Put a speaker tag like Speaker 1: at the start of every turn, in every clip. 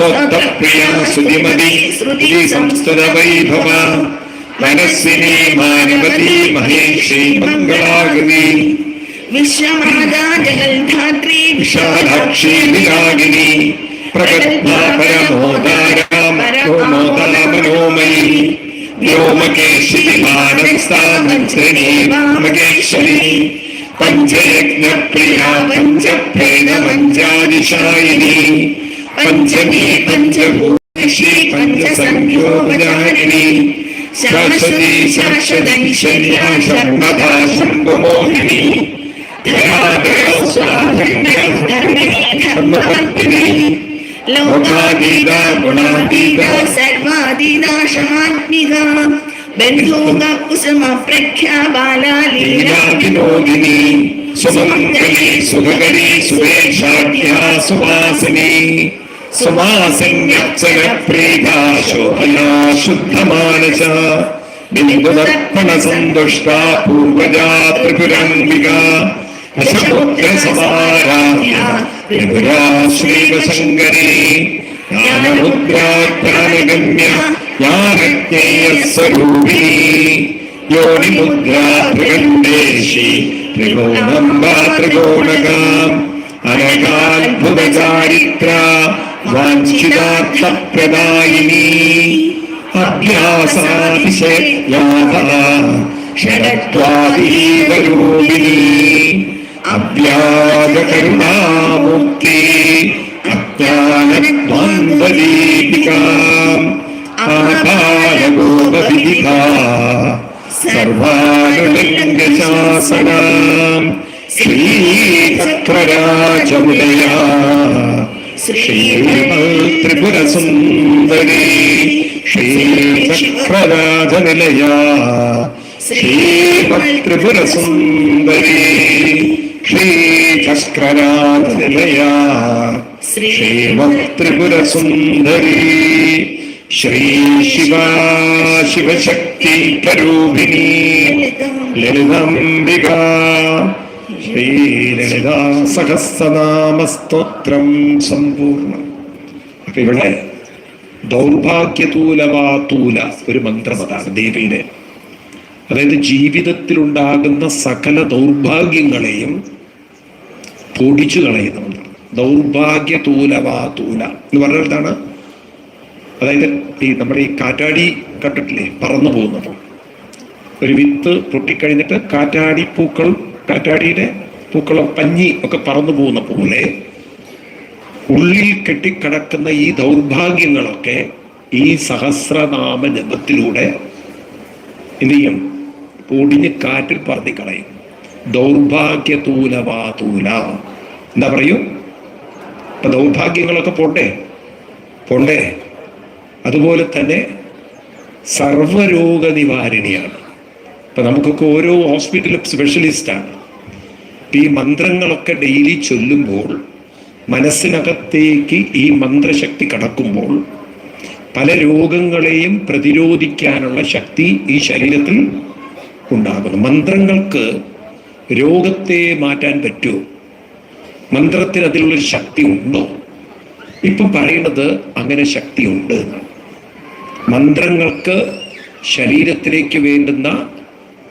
Speaker 1: स्तोत्रप्रिया सुधिमति श्रुति संस्तुतवैभव मनस्विनी मानवती महेशी मङ्गलागति
Speaker 2: विश्वमहदा जगन्धात्री
Speaker 1: विशालाक्षी विरागिनी प्रगत्मा परमोदारा मनोमोदला मनोमयी व्योमकेशी मानस्तामन्त्रिणी वामकेश्वरी पञ्चयज्ञप्रिया पंचमी पंचभूषी पंचसंख्यो वजारिणी शाश्वती शाश्वतैश्वर्या शर्मदा
Speaker 2: शम्भुमोहिनी लोकादीदा गुणादीदा सर्वादीदा शमात्मिका പ്രഖ്യാ ബാലാലീല
Speaker 1: വിനോദിനി സുമംഗലി സുഖകരി സുരേഷാഢ്യ സുവാസിനി. സുവാസന്യക്ഷര പ്രീത ശോഭന ശുദ്ധമാനസ. ബിന്ദുദർപ്പണ സന്തുഷ്ട പൂർവജാ ത്രിപുരംബിക. ദശപുത്ര സമാരാധ്യ ത്രിപുരാ ശ്രീവശങ്കരി ജ്ഞാനമുദ്രാജ്ഞാനഗമ്യ ജ്ഞാനജ്ഞേയ ज्ञानज्ञेयस्वरूपी योनिमुद्रा त्रिगण्डेशि त्रिगुणम्बा त्रिगुणकाम् अनकाद्भुतचारित्रा वाञ्छितार्थप्रदायिनी अभ्यासातिशयाः षडत्वादीवरूपिणी अभ्यागकरुणामुक्ति अज्ञानद्वन्द्वदीपिकाम् आपालगोपविदिका सर्वानुलिङ्गशासनाम् सुंदरी श्रीत्रिपुरसुन्दरी श्रीचक्रराजनिलया। श्रीमत्रिपुरसुन्दरी श्रीचक्रराजनिलया। श्रीमत्रिपुरसुन्दरी ശ്രീ ശിവ ശിവശക്തി കരൂപിണി ലളിതംബിക. ശ്രീ ലളിതാ സഹസ്രനാമസ്തോത്രം സമ്പൂർണം. അപ്പൊ ഇവിടെ ദൗർഭാഗ്യതൂലവാതൂല ഒരു മന്ത്രം അതാണ് ദേവിയുടെ. അതായത് ജീവിതത്തിലുണ്ടാകുന്ന സകല ദൗർഭാഗ്യങ്ങളെയും പൊടിച്ചു കളയുന്ന മന്ത്രം ദൗർഭാഗ്യതൂലവാതൂല എന്ന് പറഞ്ഞാൽ എന്താണ്? അതായത് ഈ നമ്മുടെ ഈ കാറ്റാടി കണ്ടിട്ടില്ലേ? പറന്നു പോകുന്നത്. ഒരു വിത്ത് പൊട്ടിക്കഴിഞ്ഞിട്ട് കാറ്റാടി പൂക്കൾ കാറ്റാടിയുടെ പൂക്കളോ പഞ്ഞി ഒക്കെ പറന്നു പോകുന്ന പോലെ ഉള്ളിൽ കെട്ടിക്കിടക്കുന്ന ഈ ദൗർഭാഗ്യങ്ങളൊക്കെ ഈ സഹസ്രനാമ ജപത്തിലൂടെ എന്ത് ചെയ്യും? പൊടിഞ്ഞ് കാറ്റിൽ പറത്തിക്കളയും. പറത്തി കളയും തൂല. എന്താ പറയൂ? ഇപ്പൊ ദൗർഭാഗ്യങ്ങളൊക്കെ പോണ്ടേ? പോണ്ടേ? അതുപോലെ തന്നെ സർവരോഗ നിവാരിണിയാണ് ഇപ്പം നമുക്കൊക്കെ ഓരോ ഹോസ്പിറ്റലും സ്പെഷ്യലിസ്റ്റാണ്. ഈ മന്ത്രങ്ങളൊക്കെ ഡെയിലി ചൊല്ലുമ്പോൾ മനസ്സിനകത്തേക്ക് ഈ മന്ത്രശക്തി കടക്കുമ്പോൾ പല രോഗങ്ങളെയും പ്രതിരോധിക്കാനുള്ള ശക്തി ഈ ശരീരത്തിൽ ഉണ്ടാകുന്നു. മന്ത്രങ്ങൾക്ക് രോഗത്തെ മാറ്റാൻ പറ്റുമോ? മന്ത്രത്തിന് അതിലുള്ളൊരു ശക്തി ഉണ്ടോ? ഇപ്പം പറയുന്നത് അങ്ങനെ ശക്തിയുണ്ട് എന്നാണ്. മന്ത്രങ്ങൾക്ക് ശരീരത്തിലേക്ക് വേണ്ടുന്ന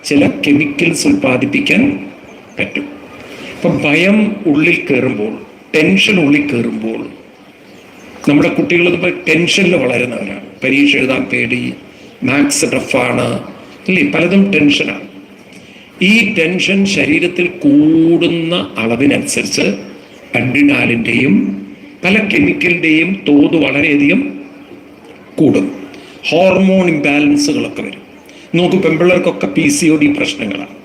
Speaker 1: ചില കെമിക്കൽസ് ഉൽപ്പാദിപ്പിക്കാൻ പറ്റും. ഇപ്പം ഭയം ഉള്ളിൽ കയറുമ്പോൾ ടെൻഷൻ ഉള്ളിൽ കയറുമ്പോൾ നമ്മുടെ കുട്ടികൾ ടെൻഷനിൽ വളരുന്നവരാണ്. പരീക്ഷ എഴുതാൻ പേടി മാത്സ് ടഫാണ് അല്ലേ പലതും ടെൻഷനാണ് ഈ ടെൻഷൻ ശരീരത്തിൽ കൂടുന്ന അളവിനനുസരിച്ച് അഡ്രിനാലിന്റെയും പല കെമിക്കലിന്റെയും തോത് വളരെയധികം കൂടും. ഹോർമോൺ ഇംബാലൻസുകളൊക്കെ വരും. നോക്ക് പെൺപിള്ളേർക്കൊക്കെ പി സി ഒ ഡി പ്രശ്നങ്ങളാണ്.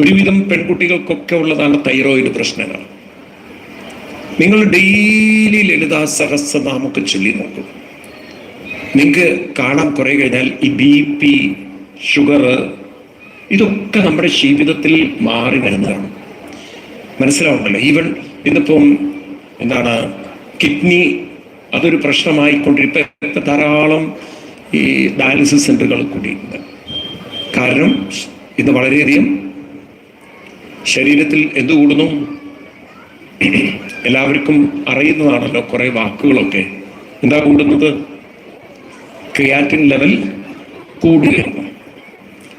Speaker 1: ഒരുവിധം പെൺകുട്ടികൾക്കൊക്കെ ഉള്ളതാണ് തൈറോയിഡ് പ്രശ്നങ്ങൾ. നിങ്ങൾ ഡെയിലി ലളിതാ സഹസ്രനാമൊക്കെ ചൊല്ലി നോക്കും. നിങ്ങൾക്ക് കാണാൻ കുറെ കഴിഞ്ഞാൽ ഈ ബി പി ഷുഗർ ഇതൊക്കെ നമ്മുടെ ജീവിതത്തിൽ മാറി വരുന്നതാണ് മനസ്സിലാവുണ്ടല്ലോ ഈവൻ ഇന്നിപ്പം എന്താണ് കിഡ്നി അതൊരു പ്രശ്നമായിക്കൊണ്ടിരിക്കും ഇപ്പം ധാരാളം ഈ ഡയാലിസിസ് സെന്ററുകൾ കൂടിയുണ്ട് കാരണം ഇന്ന് വളരെയധികം ശരീരത്തിൽ എന്ത് കൂടുന്നു? എല്ലാവർക്കും അറിയുന്നതാണല്ലോ കുറേ വാക്കുകളൊക്കെ. എന്താ കൂടുന്നത്? ക്രിയാറ്റിൻ ലെവൽ കൂടുകയാണ്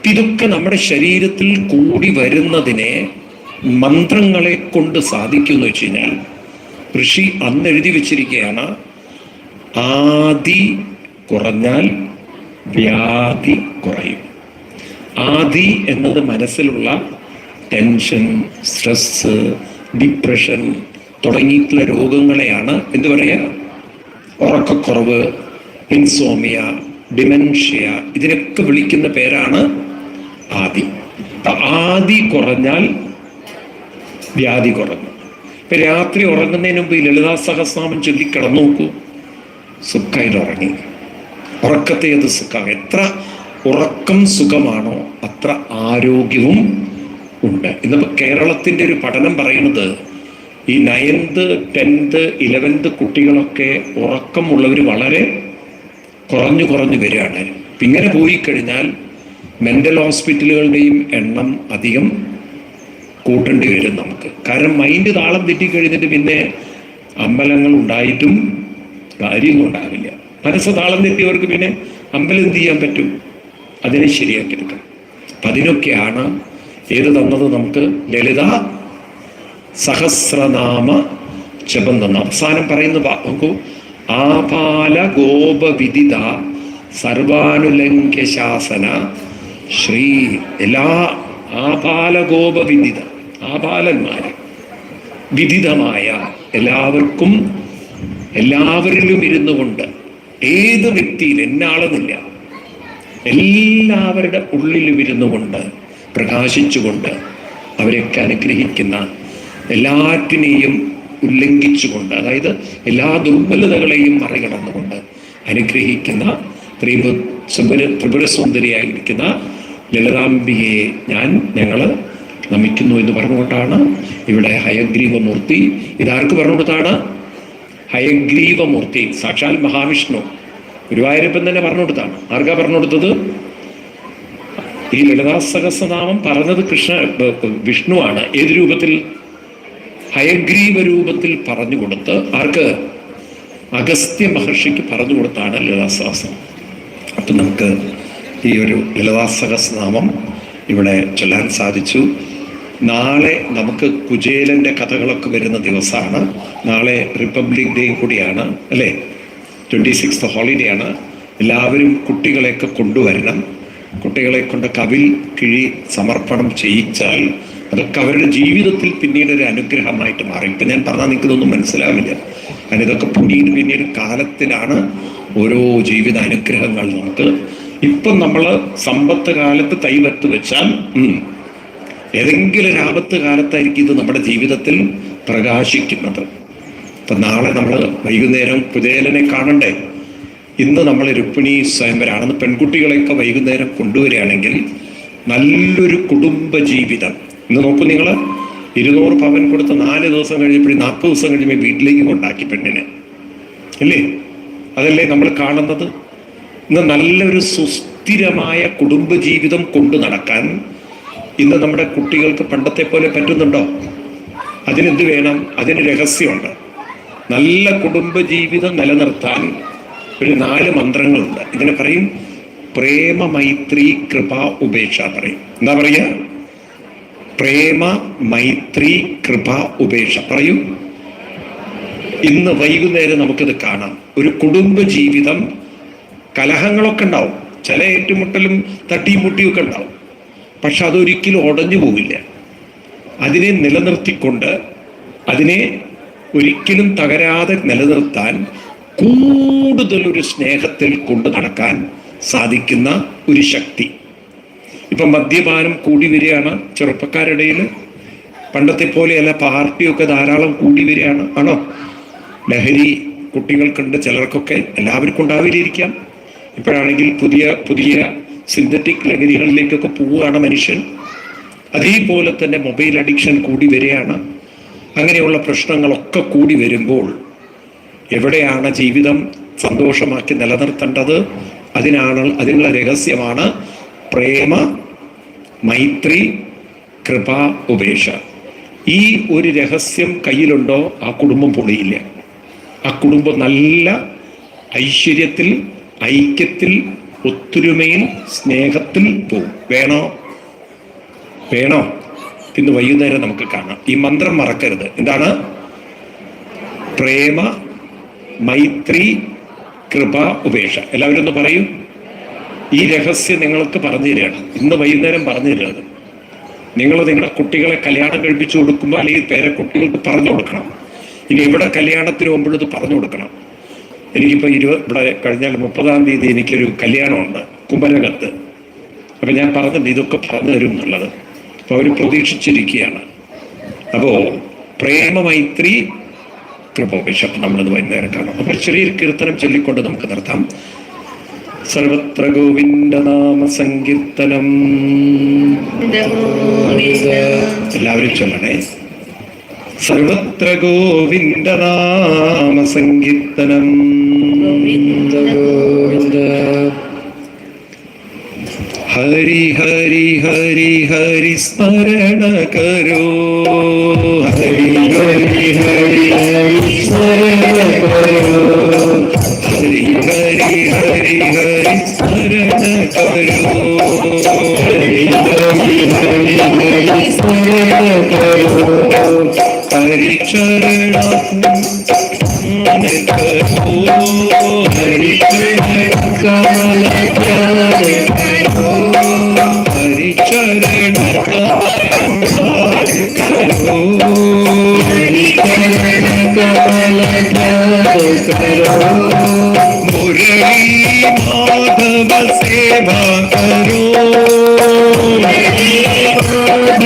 Speaker 1: ഇതൊക്കെ നമ്മുടെ ശരീരത്തിൽ കൂടി വരുന്നതിനെ മന്ത്രങ്ങളെ കൊണ്ട് സാധിക്കുമെന്ന് വെച്ച് കഴിഞ്ഞാൽ ഋഷി അന്ന് എഴുതി വെച്ചിരിക്കുകയാണ് ആദി കുറഞ്ഞാൽ വ്യാധി കുറയും. ആദി എന്നത് മനസ്സിലുള്ള ടെൻഷൻ സ്ട്രെസ് ഡിപ്രഷൻ തുടങ്ങിയിട്ടുള്ള രോഗങ്ങളെയാണ് എന്ത് പറയുക ഉറക്കക്കുറവ് ഇൻസോമിയ ഡിമെൻഷ്യ ഇതിനൊക്കെ വിളിക്കുന്ന പേരാണ് ആദി. ആദി കുറഞ്ഞാൽ വ്യാധി കുറഞ്ഞു ഇപ്പൊ രാത്രി ഉറങ്ങുന്നതിന് മുമ്പ് ലളിതാ സഹസ്രാമം ചൊല്ലി കിടന്നു നോക്കൂ സുഖമായിട്ട് ഉറങ്ങി. ഉറക്കത്തെ അത് സുഖം. എത്ര ഉറക്കം സുഖമാണോ അത്ര ആരോഗ്യവും ഉണ്ട്. ഇന്നിപ്പോൾ കേരളത്തിന്റെ ഒരു പഠനം പറയുന്നത് ഈ നയൻത് ടെൻത്ത് ഇലവൻത്ത് കുട്ടികളൊക്കെ ഉറക്കമുള്ളവർ വളരെ കുറഞ്ഞു കുറഞ്ഞു വരികയാണ്. ഇങ്ങനെ പോയി കഴിഞ്ഞാൽ മെന്റൽ ഹോസ്പിറ്റലുകളുടെയും എണ്ണം അധികം കൂട്ടേണ്ടി വരും നമുക്ക്. കാരണം മൈൻഡ് താളം തെറ്റിക്കഴിഞ്ഞിട്ട് പിന്നെ അമ്പലങ്ങൾ ഉണ്ടായിട്ടും കാര്യമൊന്നും ഉണ്ടാവില്ല. മനസ്സ് താളം തെറ്റിയവർക്ക് പിന്നെ അമ്പലം എന്ത് ചെയ്യാൻ പറ്റും? അതിനെ ശരിയാക്കിയെടുക്കാം. അപ്പം അതിനൊക്കെയാണ് ഏത് തന്നത് നമുക്ക്? ലളിത സഹസ്രനാമ ജപം തന്ന. അവസാനം പറയുന്ന നോക്കൂ. ആപാല ഗോപവിദിത സർവാനുലംഘ്യ ശാസന ശ്രീ എല്ലാ ആപാല ഗോപവിദിത ആപാലന്മാര് വിദിതമായ എല്ലാവർക്കും എല്ലാവരിലും ഇരുന്നു കൊണ്ട് ഏത് വ്യക്തിയിൽ എന്നാളെന്നില്ല എല്ലാവരുടെ ഉള്ളിൽ ഇരുന്നു കൊണ്ട് പ്രകാശിച്ചുകൊണ്ട് അവരെയൊക്കെ അനുഗ്രഹിക്കുന്ന എല്ലാറ്റിനെയും ഉല്ലംഘിച്ചുകൊണ്ട് അതായത് എല്ലാ ദുർബലതകളെയും മറികടന്നുകൊണ്ട് അനുഗ്രഹിക്കുന്ന ത്രിപു ത്രിപുര സുന്ദരിയായിരിക്കുന്ന ലളിതാംബികയെ ഞാൻ ഞങ്ങൾ നമിക്കുന്നു എന്ന് പറഞ്ഞുകൊണ്ടാണ് ഇവിടെ ഹയഗ്രീവമൂർത്തി. ഇതാർക്ക് പറഞ്ഞു കൊടുത്താണ്? ഹയഗ്രീവമൂർത്തി സാക്ഷാൽ മഹാവിഷ്ണു. ഗുരുവായൂരപ്പൻ തന്നെ പറഞ്ഞു കൊടുത്താണ് ആർക്കാ പറഞ്ഞു കൊടുത്തത് ഈ ലളിതാ സഹസ്രനാമം പറഞ്ഞത് കൃഷ്ണ വിഷ്ണുവാണ്. ഏത് രൂപത്തിൽ? ഹയഗ്രീവ രൂപത്തിൽ പറഞ്ഞു കൊടുത്ത് ആർക്ക്? അഗസ്ത്യ മഹർഷിക്ക് പറഞ്ഞു കൊടുത്താണ് ലളിതാ സഹസ്രം അപ്പം നമുക്ക് ഈ ഒരു ലളിതാ സഹസ്രനാമം ഇവിടെ ചൊല്ലാൻ സാധിച്ചു. നാളെ നമുക്ക് കുചേലന്റെ കഥകളൊക്കെ വരുന്ന ദിവസമാണ്. നാളെ റിപ്പബ്ലിക് ഡേ കൂടിയാണ് അല്ലേ? ട്വന്റി സിക്സ്ത് ഹോളിഡേ ആണ് എല്ലാവരും കുട്ടികളെയൊക്കെ കൊണ്ടുവരണം. കുട്ടികളെ കൊണ്ട് കവിൽ കിഴി സമർപ്പണം ചെയ്യിച്ചാൽ അതൊക്കെ അവരുടെ ജീവിതത്തിൽ പിന്നീട് ഒരു അനുഗ്രഹമായിട്ട് മാറി. ഇപ്പം ഞാൻ പറഞ്ഞാൽ നിങ്ങൾക്ക് ഇതൊന്നും മനസ്സിലാവില്ല. കാരണം ഇതൊക്കെ പിന്നീട് പിന്നീട് കാലത്തിലാണ് ഓരോ ജീവിത അനുഗ്രഹങ്ങൾ നമുക്ക്. ഇപ്പം നമ്മൾ സമ്പത്ത് കാലത്ത് കൈവത്ത് വെച്ചാൽ ഏതെങ്കിലും ഒരു ആപത്ത് കാലത്തായിരിക്കും ഇത് നമ്മുടെ ജീവിതത്തിൽ പ്രകാശിക്കുന്നത്. ഇപ്പൊ നാളെ നമ്മൾ വൈകുന്നേരം പുതേലനെ കാണണ്ടേ? ഇന്ന് നമ്മൾ രുക്മിണി സ്വയംവരാണെന്ന് പെൺകുട്ടികളെയൊക്കെ വൈകുന്നേരം കൊണ്ടുവരികയാണെങ്കിൽ നല്ലൊരു കുടുംബ ജീവിതം ഇന്ന് നോക്കൂ നിങ്ങൾ ഇരുന്നൂറ് പവൻ കൊടുത്ത് നാല് ദിവസം കഴിഞ്ഞപ്പോഴും നാൽപ്പത് ദിവസം കഴിയുമ്പോൾ വീട്ടിലേക്ക് കൊണ്ടാക്കി പെണ്ണിനെ. അല്ലേ? അതല്ലേ നമ്മൾ കാണുന്നത്? ഇന്ന് നല്ലൊരു സുസ്ഥിരമായ കുടുംബ ജീവിതം കൊണ്ടു നടക്കാൻ ഇന്ന് നമ്മുടെ കുട്ടികൾക്ക് പണ്ടത്തെ പോലെ പറ്റുന്നുണ്ടോ? അതിനെന്ത് വേണം? അതിന് രഹസ്യമുണ്ട്. നല്ല കുടുംബജീവിതം നിലനിർത്താൻ ഒരു നാല് മന്ത്രങ്ങളുണ്ട്. ഇതിനെ പറയും പ്രേമ മൈത്രി കൃപ ഉപേക്ഷ പറയും. എന്താ പറയുക? പ്രേമ മൈത്രി കൃപ ഉപേക്ഷ പറയും. ഇന്ന് വൈകുന്നേരം നമുക്കിത് കാണാം. ഒരു കുടുംബ ജീവിതം കലഹങ്ങളൊക്കെ ഉണ്ടാവും. ചില ഏറ്റുമുട്ടലും തട്ടിയും മുട്ടിയും ഒക്കെ ഉണ്ടാവും. പക്ഷെ അതൊരിക്കലും ഉടഞ്ഞു പോവില്ല. അതിനെ നിലനിർത്തിക്കൊണ്ട് അതിനെ ഒരിക്കലും തകരാതെ നിലനിർത്താൻ കൂടുതലൊരു സ്നേഹത്തിൽ കൊണ്ട് നടക്കാൻ സാധിക്കുന്ന ഒരു ശക്തി. ഇപ്പൊ മദ്യപാനം കൂടി വരികയാണ് ചെറുപ്പക്കാരുടെ ഇടയിൽ പണ്ടത്തെ പോലെയല്ല പാർട്ടിയൊക്കെ ധാരാളം കൂടി വരികയാണ്. ആണോ? ലഹരി കുട്ടികൾക്കുണ്ട് ചിലർക്കൊക്കെ എല്ലാവർക്കും ഉണ്ടാവില്ലിരിക്കാം ഇപ്പോഴാണെങ്കിൽ പുതിയ പുതിയ സിന്തറ്റിക് ലഹരികളിലേക്കൊക്കെ പോവുകയാണ് മനുഷ്യൻ. അതേപോലെ തന്നെ മൊബൈൽ അഡിക്ഷൻ കൂടി വരികയാണ്. അങ്ങനെയുള്ള പ്രശ്നങ്ങളൊക്കെ കൂടി വരുമ്പോൾ എവിടെയാണ് ജീവിതം സന്തോഷമാക്കി നിലനിർത്തേണ്ടത്? അതിനാണ് അതിനുള്ള രഹസ്യമാണ് പ്രേമ മൈത്രി കൃപ ഉപേക്ഷ. ഈ ഒരു രഹസ്യം കയ്യിലുണ്ടോ? ആ കുടുംബം പൊളിയില്ല. ആ കുടുംബം നല്ല ഐശ്വര്യത്തിൽ ഐക്യത്തിൽ ഒത്തൊരുമയിൽ സ്നേഹത്തിൽ പോകും വേണോ? വേണോ? ഇന്ന് വൈകുന്നേരം നമുക്ക് കാണാം. ഈ മന്ത്രം മറക്കരുത്. എന്താണ്? പ്രേമ മൈത്രി കൃപ ഉപേക്ഷ. എല്ലാവരും ഒന്ന് പറയൂ. ഈ രഹസ്യം നിങ്ങൾക്ക് പറഞ്ഞു തരികയാണ്. ഇന്ന് വൈകുന്നേരം പറഞ്ഞു തരികയാണ് നിങ്ങൾ നിങ്ങളുടെ കുട്ടികളെ കല്യാണം കഴിപ്പിച്ചു കൊടുക്കുമ്പോൾ അല്ലെങ്കിൽ പേരെ കുട്ടികൾക്ക് പറഞ്ഞു കൊടുക്കണം. ഇനി ഇവിടെ കല്യാണത്തിന് പോകുമ്പോഴും ഇത് പറഞ്ഞു കൊടുക്കണം. എനിക്കിപ്പോൾ ഇരുപത് ഇവിടെ കഴിഞ്ഞാൽ മുപ്പതാം തീയതി എനിക്കൊരു കല്യാണമുണ്ട് കുമരകത്ത് അപ്പം ഞാൻ പറഞ്ഞിട്ടുണ്ട് ഇതൊക്കെ പറഞ്ഞു തരും എന്നുള്ളത്. അപ്പോൾ അവർ പ്രതീക്ഷിച്ചിരിക്കുകയാണ്. അപ്പോൾ പ്രേമമൈത്രി കൃപോപേക്ഷ നമ്മളിത് വൈകുന്നേരം കാണാം. അപ്പോൾ ചെറിയൊരു കീർത്തനം ചൊല്ലിക്കൊണ്ട് നമുക്ക് നിർത്താം. സർവത്ര ഗോവിന്ദ നാമ സങ്കീർത്തനം. എല്ലാവരും ചൊല്ലണേ. സർവത്ര ഗോവിന്ദ നാമ സങ്കീർത്തനം ഹരി ഹരി ഹരി ഹരി സ്മരണ കരോ ഹരി ഹരി ഹരി ഹരി സ്മരണ കരോ ഹരി ഹരി ഹരി ഹരി സ്മരണ കരോ ഹരി ഹരി ഹരി ഹരി സ്മരണ കരോ हरिचरणा करो हरिचरण कमल करो हरिचरण करो हरिचरण कमल करो मुरली माधव सेवा करो।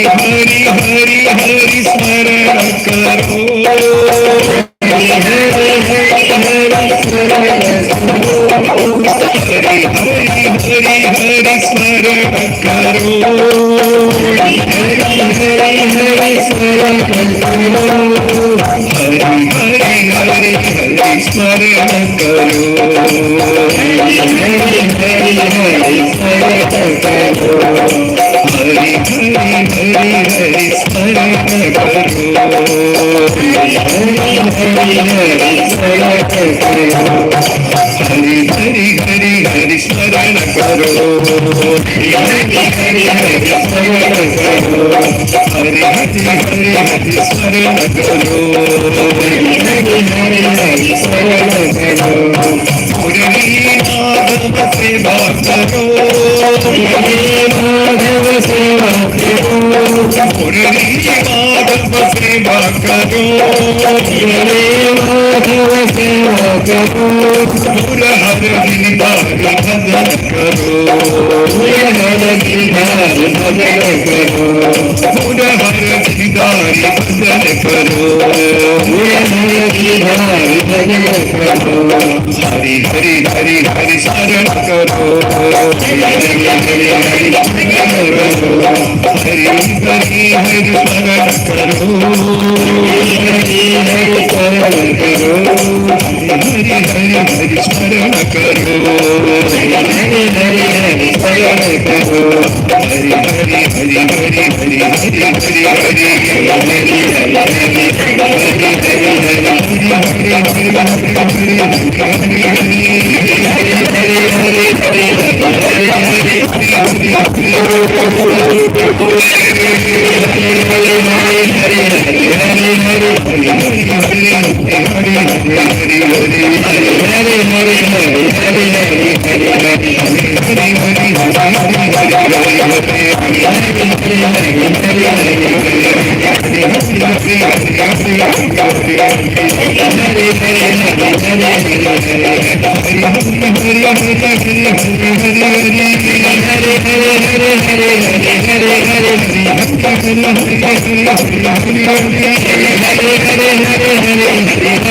Speaker 1: हरि हरि हरि हरि स्मरण करो हरि हरि हरि स्मरण करो हरि हरि हरि स्मरण करो हरि हरि हरि हरि स्मरण करो हरि हरि हरि हरि स्मरण करो హరి హరి హరి హరి స్మరణ కరో మాధవ సేవా కరో Madhava Hari Hari Hari శరణకరు Hari Hari Hari శరణకరు Hari Hari శరణకరు Hari Hari Hari శరణకరు Hari Hari Hari శరణకరు Hari Hari Hari Hari Hari Hari Hari Hari Thank you. I'm Hare Hare Hare Hare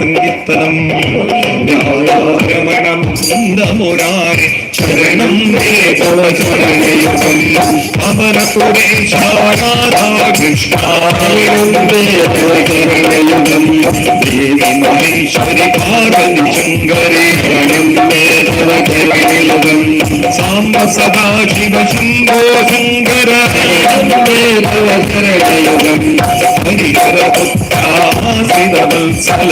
Speaker 1: करो हरि हरि हरि स्मरण சங்கரி சரி பார்வதி சங்கரி சாம்ப சதா சிவ சம்போ சங்கர சரடயுகம் ஹரிஹர புத்தா சிவவல்சல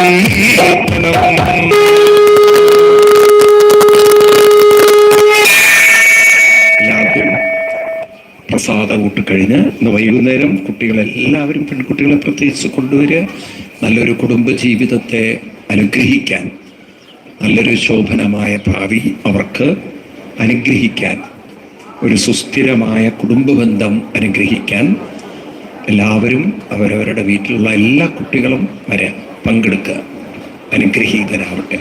Speaker 1: हरि हरि പ്രസാദ കൂട്ട് കഴിഞ്ഞ് ഇന്ന് വൈകുന്നേരം കുട്ടികളെല്ലാവരും പെൺകുട്ടികളെ പ്രത്യേകിച്ച് കൊണ്ടുവരിക നല്ലൊരു കുടുംബ ജീവിതത്തെ അനുഗ്രഹിക്കാൻ നല്ലൊരു ശോഭനമായ ഭാവി അവർക്ക് അനുഗ്രഹിക്കാൻ ഒരു സുസ്ഥിരമായ കുടുംബബന്ധം അനുഗ്രഹിക്കാൻ എല്ലാവരും അവരവരുടെ വീട്ടിലുള്ള എല്ലാ കുട്ടികളും വരെ പങ്കെടുക്കുക. അനുഗ്രഹീതരാവട്ടെ.